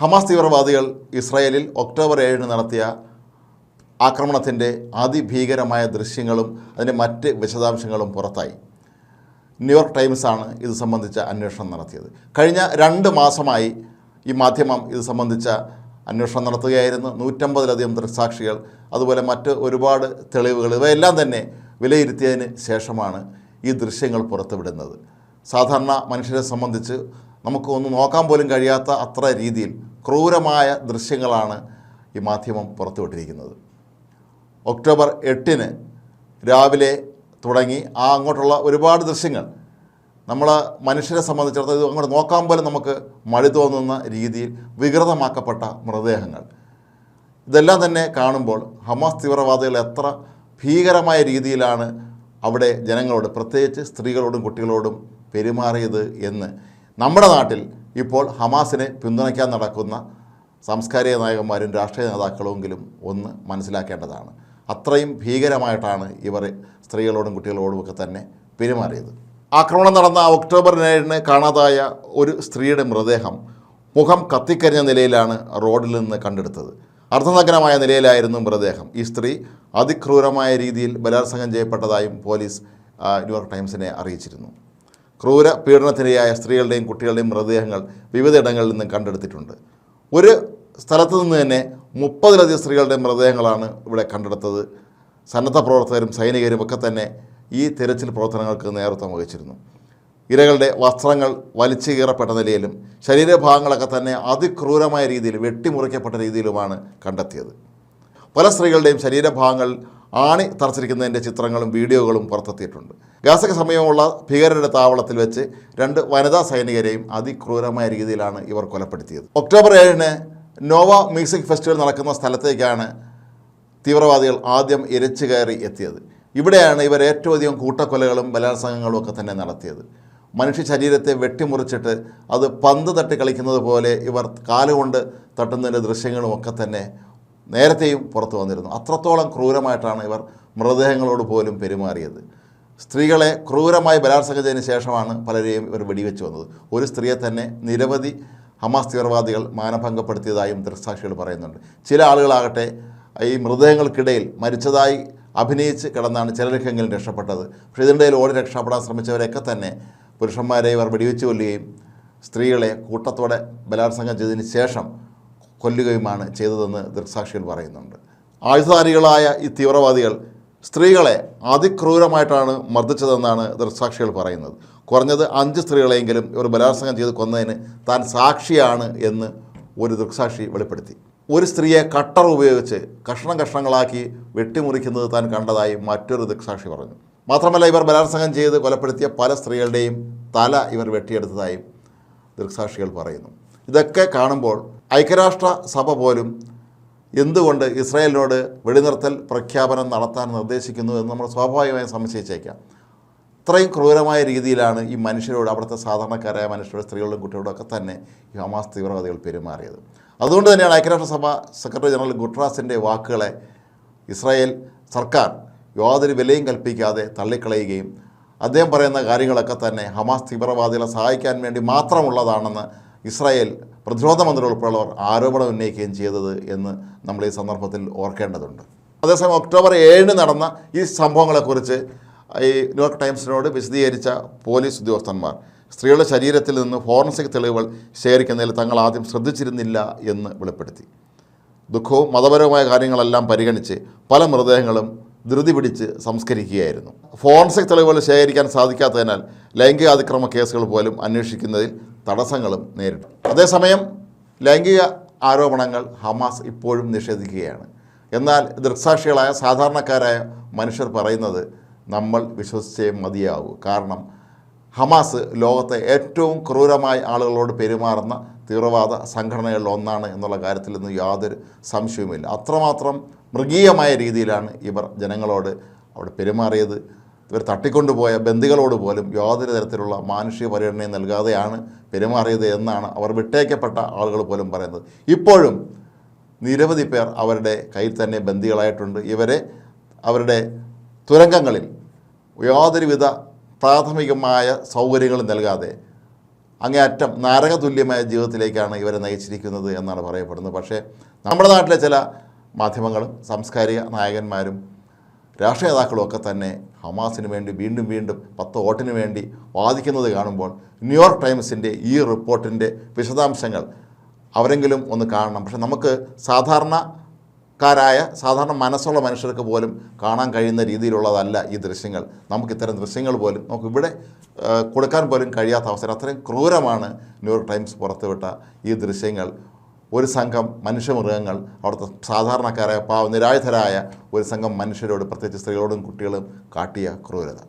Hamas തീവ്രവാദികൾ ഇസ്രായേലിൽ October ഏഴിന് നടത്തിയ ആക്രമണത്തിന്റെ അതിഭീകരമായ ദൃശ്യങ്ങളും അതിന്റെ മറ്റ് വിശദാംശങ്ങളും പുറത്തായി. ന്യൂയോർക്ക് ടൈംസാണ് ഇത് സംബന്ധിച്ച അന്വേഷണം നടത്തിയത്. കഴിഞ്ഞ രണ്ട് മാസമായി ഈ മാധ്യമം ഇത് സംബന്ധിച്ച അന്വേഷണം നടത്തുകയായിരുന്നു. നൂറ്റമ്പതിലധികം ദൃക്സാക്ഷികൾ അതുപോലെ മറ്റ് ഒരുപാട് തെളിവുകൾ ഇവയെല്ലാം തന്നെ വിലയിരുത്തിയതിന് ശേഷമാണ് ഈ ദൃശ്യങ്ങൾ പുറത്തുവിടുന്നത്. സാധാരണ മനുഷ്യരെ സംബന്ധിച്ച് നമുക്ക് ഒന്ന് നോക്കാൻ പോലും കഴിയാത്ത അത്ര രീതിയിൽ ക്രൂരമായ ദൃശ്യങ്ങളാണ് ഈ മാധ്യമം പുറത്തുവിട്ടിരിക്കുന്നത്. ഒക്ടോബർ എട്ടിന് രാവിലെ തുടങ്ങി ആ അങ്ങോട്ടുള്ള ഒരുപാട് ദൃശ്യങ്ങൾ. നമ്മൾ മനുഷ്യരെ സംബന്ധിച്ചിടത്തോളം ഇത് അങ്ങോട്ട് നോക്കാൻ പോലും നമുക്ക് മടി തോന്നുന്ന രീതിയിൽ വികൃതമാക്കപ്പെട്ട മൃതദേഹങ്ങൾ. ഇതെല്ലാം തന്നെ കാണുമ്പോൾ ഹമാസ് തീവ്രവാദികൾ എത്ര ഭീകരമായ രീതിയിലാണ് അവിടെ ജനങ്ങളോട് പ്രത്യേകിച്ച് സ്ത്രീകളോടും കുട്ടികളോടും പെരുമാറിയത് എന്ന് നമ്മുടെ നാട്ടിൽ ഇപ്പോൾ ഹമാസിനെ പിന്തുണയ്ക്കാൻ നടക്കുന്ന സാംസ്കാരിക നായകന്മാരും രാഷ്ട്രീയ നേതാക്കളുമെങ്കിലും ഒന്ന് മനസ്സിലാക്കേണ്ടതാണ്. അത്രയും ഭീകരമായിട്ടാണ് ഇവർ സ്ത്രീകളോടും കുട്ടികളോടും ഒക്കെ തന്നെ പെരുമാറിയത്. ആക്രമണം നടന്ന ഒക്ടോബർ ഏഴിന് കാണാതായ ഒരു സ്ത്രീയുടെ മൃതദേഹം മുഖം കത്തിക്കരിഞ്ഞ നിലയിലാണ് റോഡിൽ നിന്ന് കണ്ടെടുത്തത്. അർദ്ധനഗ്നമായ നിലയിലായിരുന്നു മൃതദേഹം. ഈ സ്ത്രീ അതിക്രൂരമായ രീതിയിൽ ബലാത്സംഗം ചെയ്യപ്പെട്ടതായും പോലീസ് ന്യൂയോർക്ക് ടൈംസിനെ അറിയിച്ചിരുന്നു. ക്രൂര പീഡനത്തിനിരയായ സ്ത്രീകളുടെയും കുട്ടികളുടെയും മൃതദേഹങ്ങൾ വിവിധയിടങ്ങളിൽ നിന്നും കണ്ടെടുത്തിട്ടുണ്ട്. ഒരു സ്ഥലത്ത് നിന്ന് തന്നെ മുപ്പതിലധികം സ്ത്രീകളുടെ മൃതദേഹങ്ങളാണ് ഇവിടെ കണ്ടെടുത്തത്. സന്നദ്ധ പ്രവർത്തകരും സൈനികരും ഒക്കെ തന്നെ ഈ തിരച്ചിൽ പ്രവർത്തനങ്ങൾക്ക് നേതൃത്വം വഹിച്ചിരുന്നു. ഇരകളുടെ വസ്ത്രങ്ങൾ വലിച്ചു കീറപ്പെട്ട നിലയിലും ശരീരഭാഗങ്ങളൊക്കെ തന്നെ അതിക്രൂരമായ രീതിയിൽ വെട്ടിമുറിക്കപ്പെട്ട രീതിയിലുമാണ് കണ്ടെത്തിയത്. പല സ്ത്രീകളുടെയും ശരീരഭാഗങ്ങൾ ആണി തറച്ചിരിക്കുന്നതിന്റെ ചിത്രങ്ങളും വീഡിയോകളും പുറത്തെത്തിയിട്ടുണ്ട്. ഗാസയ്ക്ക് സമയമുള്ള ഭീകരരുടെ താവളത്തിൽ വെച്ച് രണ്ട് വനിതാ സൈനികരെയും അതിക്രൂരമായ രീതിയിലാണ് ഇവർ കൊലപ്പെടുത്തിയത്. ഒക്ടോബർ ഏഴിന് നോവ മ്യൂസിക് ഫെസ്റ്റിവൽ നടക്കുന്ന സ്ഥലത്തേക്കാണ് തീവ്രവാദികൾ ആദ്യം ഇരച്ചു കയറി എത്തിയത്. ഇവിടെയാണ് ഇവർ ഏറ്റവും അധികം കൂട്ടക്കൊലകളും ബലാത്സംഗങ്ങളും ഒക്കെ തന്നെ നടത്തിയത്. മനുഷ്യ ശരീരത്തെ വെട്ടിമുറിച്ചിട്ട് അത് പന്ത് തട്ടി കളിക്കുന്നത് പോലെ ഇവർ കാലുകൊണ്ട് തട്ടുന്നതിന്റെ ദൃശ്യങ്ങളും ഒക്കെ തന്നെ നേരത്തെയും പുറത്തു വന്നിരുന്നു. അത്രത്തോളം ക്രൂരമായിട്ടാണ് ഇവർ മൃതദേഹങ്ങളോട് പോലും പെരുമാറിയത്. സ്ത്രീകളെ ക്രൂരമായി ബലാത്സംഗത്തിന് ശേഷമാണ് പലരെയും ഇവർ വെടിവെച്ച് വന്നത്. ഒരു സ്ത്രീയെ തന്നെ നിരവധി ഹമാസ് തീവ്രവാദികൾ മാനഭംഗപ്പെടുത്തിയതായും ദൃക്സാക്ഷികൾ പറയുന്നുണ്ട്. ചില ആളുകളാകട്ടെ ഈ മൃതദേഹങ്ങൾക്കിടയിൽ മരിച്ചതായി അഭിനയിച്ച് കിടന്നാണ് ചിലർക്കെങ്കിലും രക്ഷപ്പെട്ടത്. പക്ഷേ ഇതിനിടയിൽ ഓടി രക്ഷപ്പെടാൻ ശ്രമിച്ചവരെയൊക്കെ തന്നെ പുരുഷന്മാരെ ഇവർ വെടിവെച്ച് കൊല്ലുകയും സ്ത്രീകളെ കൂട്ടത്തോടെ ബലാത്സംഗം ചെയ്തതിന് ശേഷം കൊല്ലുകയുമാണ് ചെയ്തതെന്ന് ദൃക്സാക്ഷികൾ പറയുന്നുണ്ട്. ആയുധധാരികളായ ഈ തീവ്രവാദികൾ സ്ത്രീകളെ അതിക്രൂരമായിട്ടാണ് മർദ്ദിച്ചതെന്നാണ് ദൃക്സാക്ഷികൾ പറയുന്നത്. കുറഞ്ഞത് അഞ്ച് സ്ത്രീകളെയെങ്കിലും ഇവർ ബലാത്സംഗം ചെയ്ത് കൊന്നതിന് താൻ സാക്ഷിയാണ് എന്ന് ഒരു ദൃക്സാക്ഷി വെളിപ്പെടുത്തി. ഒരു സ്ത്രീയെ കട്ടർ ഉപയോഗിച്ച് കഷ്ണം കഷ്ണങ്ങളാക്കി വെട്ടിമുറിക്കുന്നത് താൻ കണ്ടതായി മറ്റൊരു ദൃക്സാക്ഷി പറഞ്ഞു. മാത്രമല്ല ഇവർ ബലാത്സംഗം ചെയ്ത് കൊലപ്പെടുത്തിയ പല സ്ത്രീകളുടെയും തല ഇവർ വെട്ടിയെടുത്തതായും ദൃക്സാക്ഷികൾ പറയുന്നു. ഇതൊക്കെ കാണുമ്പോൾ ഐക്യരാഷ്ട്ര സഭ പോലും എന്തുകൊണ്ട് ഇസ്രായേലിനോട് വെടിനിർത്തൽ പ്രഖ്യാപനം നടത്താൻ നിർദ്ദേശിക്കുന്നു എന്ന് നമ്മൾ സ്വാഭാവികമായും സംശയിച്ചേക്കാം. ഇത്രയും ക്രൂരമായ രീതിയിലാണ് ഈ മനുഷ്യരോട് അവിടുത്തെ സാധാരണക്കാരായ മനുഷ്യരോട് സ്ത്രീകളോടും കുട്ടികളോടൊക്കെ തന്നെ ഈ ഹമാസ് തീവ്രവാദികൾ പെരുമാറിയത്. അതുകൊണ്ട് തന്നെയാണ് ഐക്യരാഷ്ട്രസഭ സെക്രട്ടറി ജനറൽ ഗുട്രാസിന്റെ വാക്കുകളെ ഇസ്രായേൽ സർക്കാർ യാതൊരു വിലയും കൽപ്പിക്കാതെ തള്ളിക്കളയുകയും അദ്ദേഹം പറയുന്ന കാര്യങ്ങളൊക്കെ തന്നെ ഹമാസ് തീവ്രവാദികളെ സഹായിക്കാൻ വേണ്ടി മാത്രമുള്ളതാണെന്ന് ഇസ്രായേൽ പ്രതിരോധ മന്ത്രി ഉൾപ്പെടെയുള്ളവർ ആരോപണം ഉന്നയിക്കുകയും ചെയ്തത് എന്ന് നമ്മൾ ഈ സന്ദർഭത്തിൽ ഓർക്കേണ്ടതുണ്ട്. അതേസമയം ഒക്ടോബർ ഏഴിന് നടന്ന ഈ സംഭവങ്ങളെക്കുറിച്ച് ഈ ന്യൂയോർക്ക് ടൈംസിനോട് വിശദീകരിച്ച പോലീസ് ഉദ്യോഗസ്ഥന്മാർ സ്ത്രീകളുടെ ശരീരത്തിൽ നിന്ന് ഫോറൻസിക് തെളിവുകൾ ശേഖരിക്കുന്നതിൽ തങ്ങൾ ആദ്യം ശ്രദ്ധിച്ചിരുന്നില്ല എന്ന് വെളിപ്പെടുത്തി. ദുഃഖവും മതപരവുമായ കാര്യങ്ങളെല്ലാം പരിഗണിച്ച് പല മൃതദേഹങ്ങളും ധൃതി പിടിച്ച് സംസ്കരിക്കുകയായിരുന്നു. ഫോറൻസിക് തെളിവുകൾ ശേഖരിക്കാൻ സാധിക്കാത്തതിനാൽ ലൈംഗിക അതിക്രമ കേസുകൾ പോലും അന്വേഷിക്കുന്നതിൽ തടസ്സങ്ങളും നേരിട്ടു അതേസമയം ലൈംഗിക ആരോപണങ്ങൾ ഹമാസ് ഇപ്പോഴും നിഷേധിക്കുകയാണ്. എന്നാൽ ദൃക്സാക്ഷികളായ സാധാരണക്കാരായ മനുഷ്യർ പറയുന്നത് നമ്മൾ വിശ്വസിച്ചേ മതിയാവൂ. കാരണം ഹമാസ് ലോകത്തെ ഏറ്റവും ക്രൂരമായി ആളുകളോട് പെരുമാറുന്ന തീവ്രവാദ സംഘടനകളിൽ ഒന്നാണ് എന്നുള്ള കാര്യത്തിൽ നിന്ന് യാതൊരു സംശയവുമില്ല. അത്രമാത്രം മൃഗീയമായ രീതിയിലാണ് ഇവർ ജനങ്ങളോട് അവിടെ പെരുമാറിയത്. ഇവർ തട്ടിക്കൊണ്ടുപോയ ബന്ദികളോട് പോലും യാതൊരു തരത്തിലുള്ള മാനുഷിക പരിഗണനയും നൽകാതെയാണ് പെരുമാറിയത് എന്നാണ് അവർ വിട്ടേക്കപ്പെട്ട ആളുകൾ പോലും പറയുന്നത്. ഇപ്പോഴും നിരവധി പേർ അവരുടെ കയ്യിൽ തന്നെ ബന്ദികളായിട്ടുണ്ട്. ഇവരെ അവരുടെ തുരങ്കങ്ങളിൽ യാതൊരുവിധ പ്രാഥമികമായ സൗകര്യങ്ങളും നൽകാതെ അങ്ങേയറ്റം നാരകതുല്യമായ ജീവിതത്തിലേക്കാണ് ഇവരെ നയിച്ചിരിക്കുന്നത് എന്നാണ് പറയപ്പെടുന്നത്. പക്ഷേ നമ്മുടെ നാട്ടിലെ ചില മാധ്യമങ്ങളും സാംസ്കാരിക നായകന്മാരും രാഷ്ട്രീയ നേതാക്കളും തന്നെ ഹമാസിന് വേണ്ടി വീണ്ടും വീണ്ടും പത്ത് വോട്ടിന് വേണ്ടി വാദിക്കുന്നത് കാണുമ്പോൾ ന്യൂയോർക്ക് ടൈംസിന്റെ ഈ റിപ്പോർട്ടിന്റെ വിശദാംശങ്ങൾ അവരെങ്കിലും ഒന്ന് കാണണം. പക്ഷെ നമുക്ക് സാധാരണക്കാരായ സാധാരണ മനസ്സുള്ള മനുഷ്യർക്ക് പോലും കാണാൻ കഴിയുന്ന രീതിയിലുള്ളതല്ല ഈ ദൃശ്യങ്ങൾ. നമുക്ക് ഇത്തരം ദൃശ്യങ്ങൾ പോലും നമുക്ക് ഇവിടെ കൊടുക്കാൻ പോലും കഴിയാത്ത അവസരം. അത്രയും ക്രൂരമാണ് ന്യൂയോർക്ക് ടൈംസ് പുറത്തുവിട്ട ഈ ദൃശ്യങ്ങൾ. ഒരു സംഘം മനുഷ്യമൃഗങ്ങൾ അവിടുത്തെ സാധാരണക്കാരായ പാവ നിരായുധരായ ഒരു സംഘം മനുഷ്യരോട് പ്രത്യേകിച്ച് സ്ത്രീകളോടും കുട്ടികളും കാട്ടിയ ക്രൂരത.